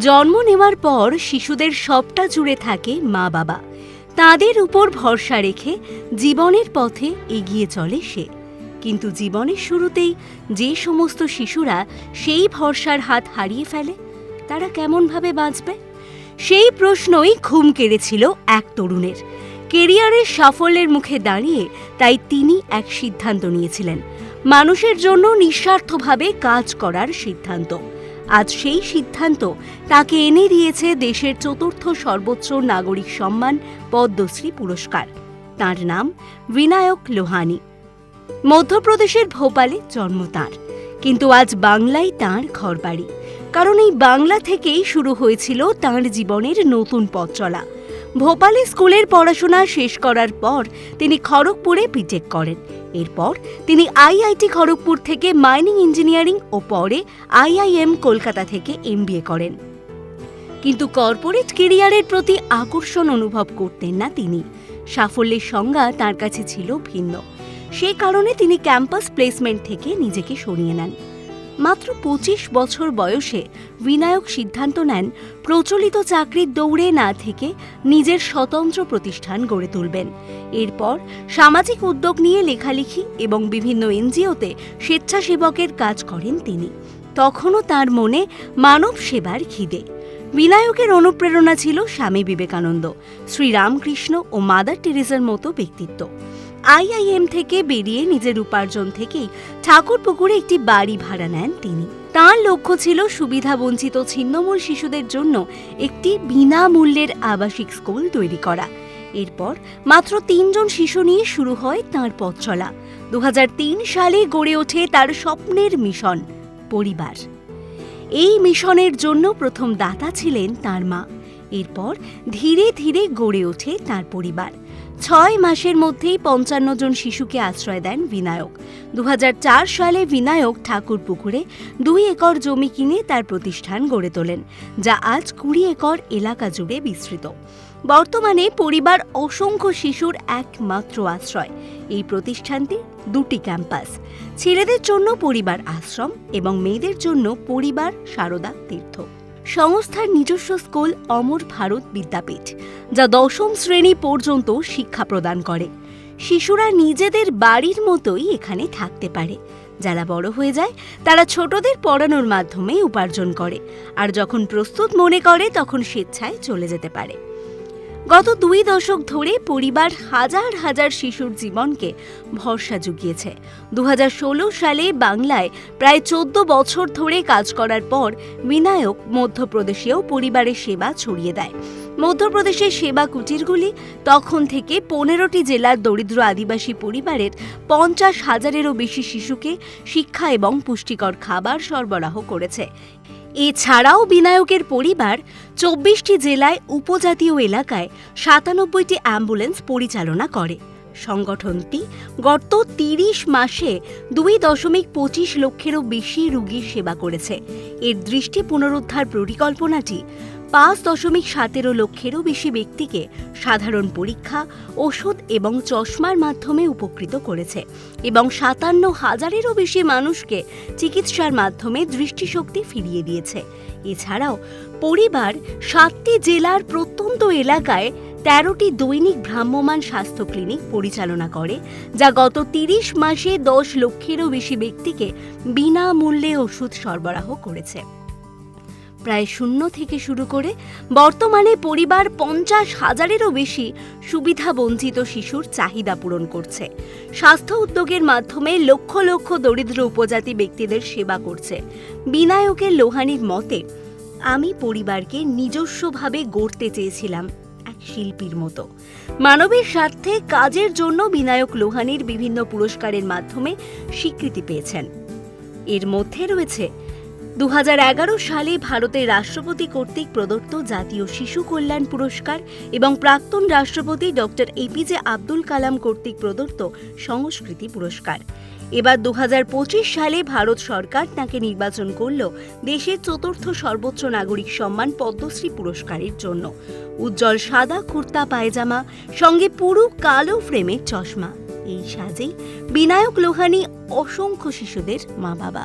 জন্ম নেওয়ার পর শিশুদের সবটা জুড়ে থাকে মা বাবা। তাদের উপর ভরসা রেখে জীবনের পথে এগিয়ে চলে সে। কিন্তু জীবনের শুরুতেই যে সমস্ত শিশুরা সেই ভরসার হাত হারিয়ে ফেলে, তারা কেমনভাবে বাঁচবে? সেই প্রশ্নই ঘুম কেড়েছিল এক তরুণের। কেরিয়ারের সাফল্যের মুখে দাঁড়িয়ে তাই তিনি এক সিদ্ধান্ত নিয়েছিলেন। মানুষের জন্য নিঃস্বার্থভাবে কাজ করার সিদ্ধান্ত। আজ সেই সিদ্ধান্ত তাকে এনে দিয়েছে দেশের চতুর্থ সর্বোচ্চ নাগরিক সম্মান পদ্মশ্রী পুরস্কার। তার নাম বিনায়ক লোহানি। মধ্যপ্রদেশের ভোপালে জন্ম তাঁর। কিন্তু আজ বাংলায় তাঁর ঘরবাড়ি। কারণ এই বাংলা থেকেই শুরু হয়েছিল তাঁর জীবনের নতুন পথ চলা। ভোপালে স্কুলের পড়াশোনা শেষ করার পর তিনি খড়গপুরে বিটেক করেন। এরপর তিনি আইআইটি খড়গপুর থেকে মাইনিং ইঞ্জিনিয়ারিং ও পরে আইআইএম কলকাতা থেকে এমবিএ করেন। কিন্তু কর্পোরেট কেরিয়ারের প্রতি আকর্ষণ অনুভব করতেন না তিনি। সাফল্যের সংজ্ঞা তার কাছে ছিল ভিন্ন। সে কারণে তিনি ক্যাম্পাস প্লেসমেন্ট থেকে নিজেকে সরিয়ে নেন। মাত্র পঁচিশ বছর বয়সে বিনায়ক সিদ্ধান্ত নেন প্রচলিত চাকরির দৌড়ে না থেকে নিজের স্বতন্ত্র প্রতিষ্ঠান গড়ে তুলবেন। এরপর সামাজিক উদ্যোগ নিয়ে লেখালেখি এবং বিভিন্ন এনজিওতে স্বেচ্ছাসেবকের কাজ করেন তিনি। তখনও তার মনে মানব সেবার খিদে। বিনায়কের অনুপ্রেরণা ছিল স্বামী বিবেকানন্দ, শ্রীরামকৃষ্ণ ও মাদার টেরেসার মতো ব্যক্তিত্ব। আইআইএম থেকে বেরিয়ে নিজের উপার্জন থেকেই ঠাকুরপুকুরে একটি বাড়ি ভাড়া নেন তিনি। তার লক্ষ্য ছিল সুবিধা বঞ্চিত ছিন্নমূল শিশুদের জন্য একটি বিনামূল্যের আবাসিক স্কুল তৈরি করা। এরপর মাত্র তিনজন শিশু নিয়ে শুরু হয় তাঁর পথ চলা। দু হাজার তিন সালে গড়ে ওঠে তার স্বপ্নের মিশন, পরিবার। এই মিশনের জন্য প্রথম দাতা ছিলেন তার মা। এরপর ধীরে ধীরে গড়ে ওঠে তার পরিবার। ছয় মাসের মধ্যেই পঞ্চান্ন জন শিশুকে আশ্রয় দেন বিনায়ক। দুহাজার চার সালে বিনায়ক ঠাকুরপুকুরে দুই একর জমি কিনে তার প্রতিষ্ঠান গড়ে তোলেন, যা আজ কুড়ি একর এলাকা জুড়ে বিস্তৃত। বর্তমানে পরিবার অসংখ্য শিশুর একমাত্র আশ্রয়। এই প্রতিষ্ঠানটির দুটি ক্যাম্পাস, ছেলেদের জন্য পরিবার আশ্রম এবং মেয়েদের জন্য পরিবার সারদা তীর্থ। সংস্থার নিজস্ব স্কুল অমর ভারত বিদ্যাপীঠ, যা দশম শ্রেণি পর্যন্ত শিক্ষা প্রদান করে। শিশুরা নিজেদের বাড়ির মতোই এখানে থাকতে পারে। যারা বড় হয়ে যায়, তারা ছোটদের পড়ানোর মাধ্যমে উপার্জন করে, আর যখন প্রস্তুত মনে করে, তখন স্বেচ্ছায় চলে যেতে পারে। গত দুই দশক ধরে পরিবার হাজার হাজার শিশুর জীবনকে ভরসা জুগিয়েছে। দু হাজার ষোলো সালে বাংলায় প্রায় চোদ্দ বছর ধরে কাজ করার পর বিনায়ক মধ্যপ্রদেশেও পরিবারের সেবা ছড়িয়ে দেয়। মধ্যপ্রদেশের সেবা কুটিরগুলি তখন থেকে পনেরোটি জেলার দরিদ্র আদিবাসী পরিবারের পঞ্চাশ হাজারেরও বেশি শিশুকে শিক্ষা এবং পুষ্টিকর খাবার সরবরাহ করেছে। এছাড়াও বিনায়কের পরিবার চব্বিশটি জেলায় উপজাতীয় এলাকায় সাতানব্বইটি অ্যাম্বুলেন্স পরিচালনা করে। সংগঠনটি গত তিরিশ মাসে দুই দশমিক পঁচিশ লক্ষেরও বেশি রুগীর সেবা করেছে। এর দৃষ্টি পুনরুদ্ধার পরিকল্পনাটি পাঁচ দশমিক সতেরো লক্ষেরও বেশি ব্যক্তিকে সাধারণ পরীক্ষা, ওষুধ এবং চশমার মাধ্যমে উপকৃত করেছে এবং সাতান্ন হাজারেরও বেশি মানুষকে চিকিৎসার মাধ্যমে দৃষ্টিশক্তি ফিরিয়ে দিয়েছে। এছাড়াও পরিবার সাতটি জেলার প্রত্যন্ত এলাকায় তেরোটি দৈনিক ভ্রাম্যমাণ স্বাস্থ্য ক্লিনিক পরিচালনা করে, যা গত তিরিশ মাসে দশ লক্ষেরও বেশি ব্যক্তিকে বিনামূল্যে ওষুধ সরবরাহ করেছে। প্রায় শূন্য থেকে শুরু করে বর্তমানে পরিবার পঞ্চাশ হাজারেরও বেশি সুবিধা বঞ্চিত শিশুর চাহিদা পূরণ করছে। স্বাস্থ্য উদ্যোগের মাধ্যমে লক্ষ লক্ষ দরিদ্র উপজাতি ব্যক্তিদের সেবা করছে। বিনায়কের লোহানির মতে, আমি পরিবারকে নিজস্বভাবে গড়তে চেয়েছিলাম এক শিল্পীর মতো। মানবের স্বার্থে কাজের জন্য বিনায়ক লোহানির বিভিন্ন পুরস্কারের মাধ্যমে স্বীকৃতি পেয়েছেন। এর মধ্যে রয়েছে দু হাজার এগারো সালে ভারতের রাষ্ট্রপতি কর্তৃক প্রদত্ত জাতীয় শিশু কল্যাণ পুরস্কার এবং প্রাক্তন রাষ্ট্রপতি ডক্টর এপিজে আব্দুল কালাম কর্তৃক প্রদত্ত সংস্কৃতি পুরস্কার। এবার দু হাজার পঁচিশ সালে ভারত সরকার তাকে নির্বাচন করল দেশের চতুর্থ সর্বোচ্চ নাগরিক সম্মান পদ্মশ্রী পুরস্কারের জন্য। উজ্জ্বল সাদা কুর্তা, পায়জামা, সঙ্গে পুরো কালো ফ্রেমের চশমা। এই সাজেই বিনায়ক লোহানি, অসংখ্য শিশুদের মা বাবা